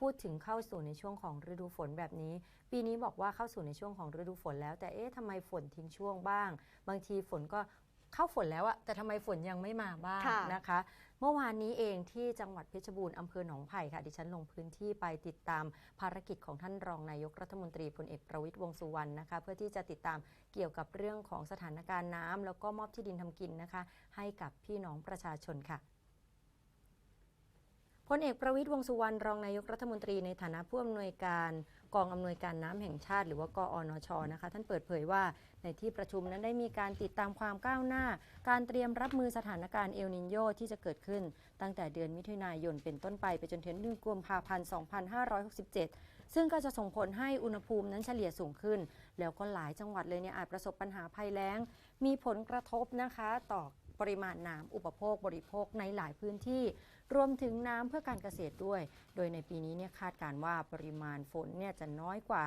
พูดถึงเข้าสู่ในช่วงของฤดูฝนแบบนี้ ปีนี้บอกว่าเข้าสู่ในช่วงของฤดูฝนแล้ว แต่เอ๊ะทำไมฝนทิ้งช่วงบ้าง บางทีฝนก็เข้าฝนแล้วอะแต่ทำไมฝนยังไม่มาบ้างค่ะนะคะ เมื่อวานนี้เองที่จังหวัดเพชรบูรณ์อำเภอหนองไผ่ค่ะ ดิฉันลงพื้นที่ไปติดตามภารกิจของท่านรองนายกรัฐมนตรีพลเอกประวิตยวงษ์สุวรรณนะคะ เพื่อที่จะติดตามเกี่ยวกับเรื่องของสถานการณ์น้ำแล้วก็มอบที่ดินทำกินนะคะ ให้กับพี่น้องประชาชนค่ะ พลเอกประวิตยวงสุวรรณรองนายกรัฐมนตรีในฐานะผู้อำนวยการกองอำนวยการน้ำแห่งชาติ หรือว่ากอนชนะคะ ท่านเปิดเผยว่าในที่ประชุมนั้นได้มีการติดตามความก้าวหน้า การเตรียมรับมือสถานการณ์เอลนินโยที่จะเกิดขึ้น ตั้งแต่เดือนมิถุนายนเป็นต้นไปไปจนถึงเดือนกุมภาพันธ์ 2567 ซึ่งก็จะส่งผลให้อุณหภูมินั้นเฉลี่ยสูงขึ้น แล้วก็หลายจังหวัดเลยเนี่ยอาจประสบปัญหาภัยแล้ง มีผลกระทบนะคะต่อ ปริมาณน้ำอุปโภคบริโภคในหลายพื้นที่ รวมถึงน้ำเพื่อการเกษตรด้วย โดยในปีนี้เนี่ยคาดการว่าปริมาณฝนเนี่ยจะน้อยกว่า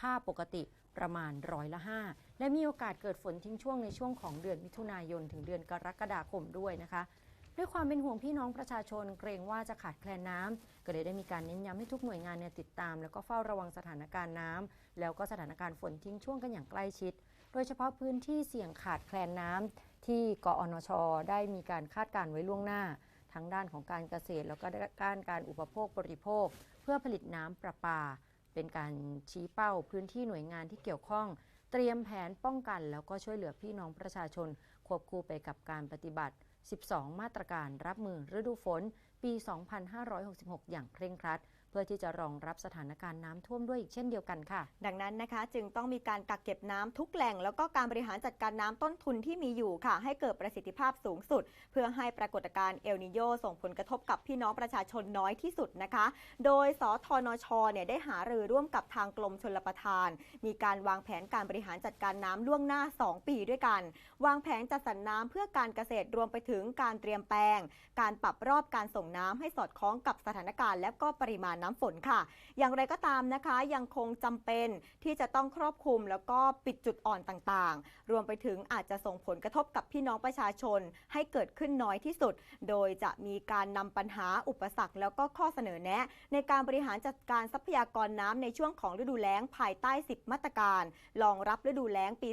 ค่าปกติประมาณร้อยละ5และมีโอกาสเกิดฝนทิ้งช่วงในช่วงของเดือนมิถุนายนถึงเดือนกรกฎาคมด้วยนะคะด้วยความเป็นห่วงพี่น้องประชาชนเกรงว่าจะขาดแคลนน้ำก็เลยได้มีการเน้นย้ำให้ทุกหน่วยงานเนี่ยติดตาม แล้วก็เฝ้าระวังสถานการณ์น้ำแล้วก็สถานการณ์ฝนทิ้งช่วงกันอย่างใกล้ชิด โดยเฉพาะพื้นที่เสี่ยงขาดแคลนน้ำ ที่กอนชได้มีการคาดการณ์ไว้ล่วงหน้า ทั้งด้านของการเกษตร แล้วก็ด้านการอุปโภคบริโภค เพื่อผลิตน้ำประปา เป็นการชี้เป้าพื้นที่หน่วยงานที่เกี่ยวข้อง เตรียมแผนป้องกันแล้วก็ช่วยเหลือพี่น้องประชาชน ควบคู่ไปกับการปฏิบัติ 12 มาตรการรับมือฤดูฝน ปี 2566 อย่างเคร่งครัดเพื่อที่จะรองรับสถานการณ์น้ำท่วมด้วยอีกเช่นเดียวกันค่ะ ดังนั้นนะคะ จึงต้องมีการกักเก็บน้ำทุกแหล่ง แล้วก็การบริหารจัดการน้ำต้นทุนที่มีอยู่ค่ะ ให้เกิดประสิทธิภาพสูงสุด เพื่อให้ปรากฏการณ์เอลนิโยส่งผลกระทบกับพี่น้องประชาชนน้อยที่สุดนะคะ โดยสทนชเนี่ยได้หารือร่วมกับทางกรมชลประทาน มีการวางแผนการบริหารจัดการน้ำล่วงหน้า 2 ปีด้วยกัน วางแผนจัดสรรน้ำเพื่อการเกษตรรวมไปถึงการเตรียมแปลง การปรับรอบการส่งน้ำให้สอดคล้องกับสถานการณ์ และก็ปริมาณน้ำฝนค่ะ อย่างไรก็ตามนะคะยังคงจำเป็นที่จะต้องครอบคลุมแล้วก็ปิดจุดอ่อนต่างๆ รวมไปถึงอาจจะส่งผลกระทบกับพี่น้องประชาชน ให้เกิดขึ้นน้อยที่สุด โดยจะมีการนำปัญหาอุปสรรค แล้วก็ข้อเสนอแนะ ในการบริหารจัดการทรัพยากรน้ำในช่วงของฤดูแล้งภายใต้ 10 มาตรการรองรับฤดูแล้งปี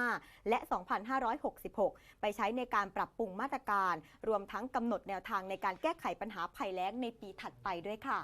2565 และ 2566 ไปใช้ในการปรับปรุงมาตรการ รวมทั้งกำหนดแนวทางในการแก้ไขปัญหาภัยแล้งในปีถัดไปด้วยค่ะ